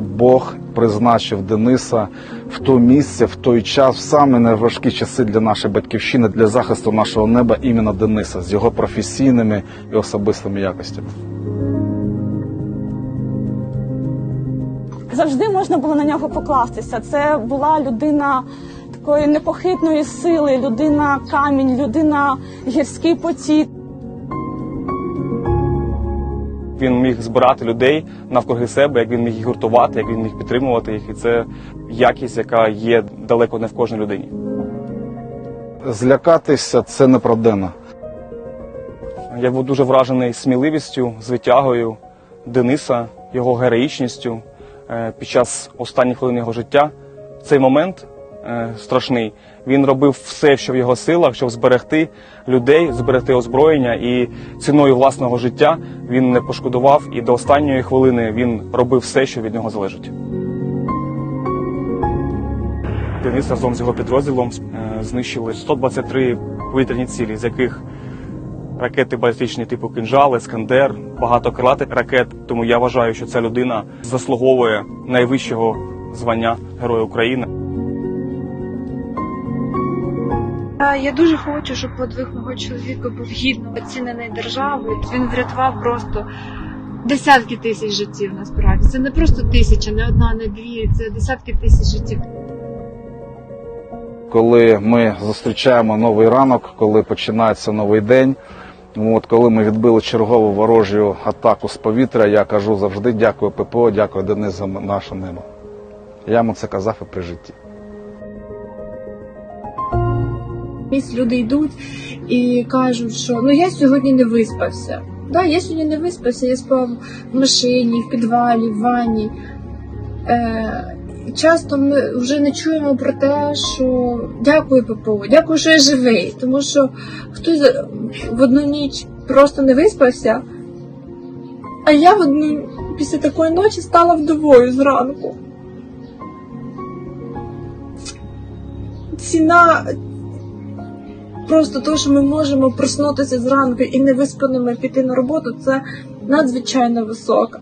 Бог призначив Дениса в то місце, в той час, в самі найважкі часи для нашої батьківщини, для захисту нашого неба іменно Дениса з його професійними і особистими якостями. Завжди можна було на нього покластися. Це була людина такої непохитної сили, людина камінь, людина гірський потік. Він міг збирати людей навкруги себе, як він міг їх гуртувати, як він міг підтримувати їх. І це якість, яка є далеко не в кожній людині. Злякатися це неправденно. Я був дуже вражений сміливістю, звитягою Дениса, його героїчністю е, під час останніх хвилин його життя. Цей момент страшний. Він робив все, що в його силах, щоб зберегти людей, зберегти озброєння, і ціною власного життя він не пошкодував. І до останньої хвилини він робив все, що від нього залежить. Денис разом з його підрозділом е, знищили 123 повітряні цілі, з яких ракети балістичні типу «Кинжал», «Іскандер», багато крилатих ракет. Тому я вважаю, що ця людина заслуговує найвищого звання Героя України. Я дуже хочу, щоб подвиг мого чоловіка був гідно оцінений державою. Він врятував просто десятки тисяч життів. Насправді це не просто тисяча, не одна, не дві, це десятки тисяч життів. коли ми зустрічаємо новий ранок, коли починається новий день. От коли ми відбили чергову ворожу атаку з повітря, я кажу завжди дякую ППО, дякую Денис за наше небо. Я йому це казав і при житті. Місць люди йдуть і кажуть, що ну я сьогодні не виспався. Да, я сьогодні не виспався, я спав в машині, в підвалі, в ванні. Е, часто ми вже не чуємо про те, що дякую ППО, дякую, що я живий. Тому що хтось в одну ніч просто не виспався, а я в одну після такої ночі стала вдовою зранку. Ціна просто то, що ми можемо проснутися зранку і невиспаними піти на роботу, це надзвичайно висока.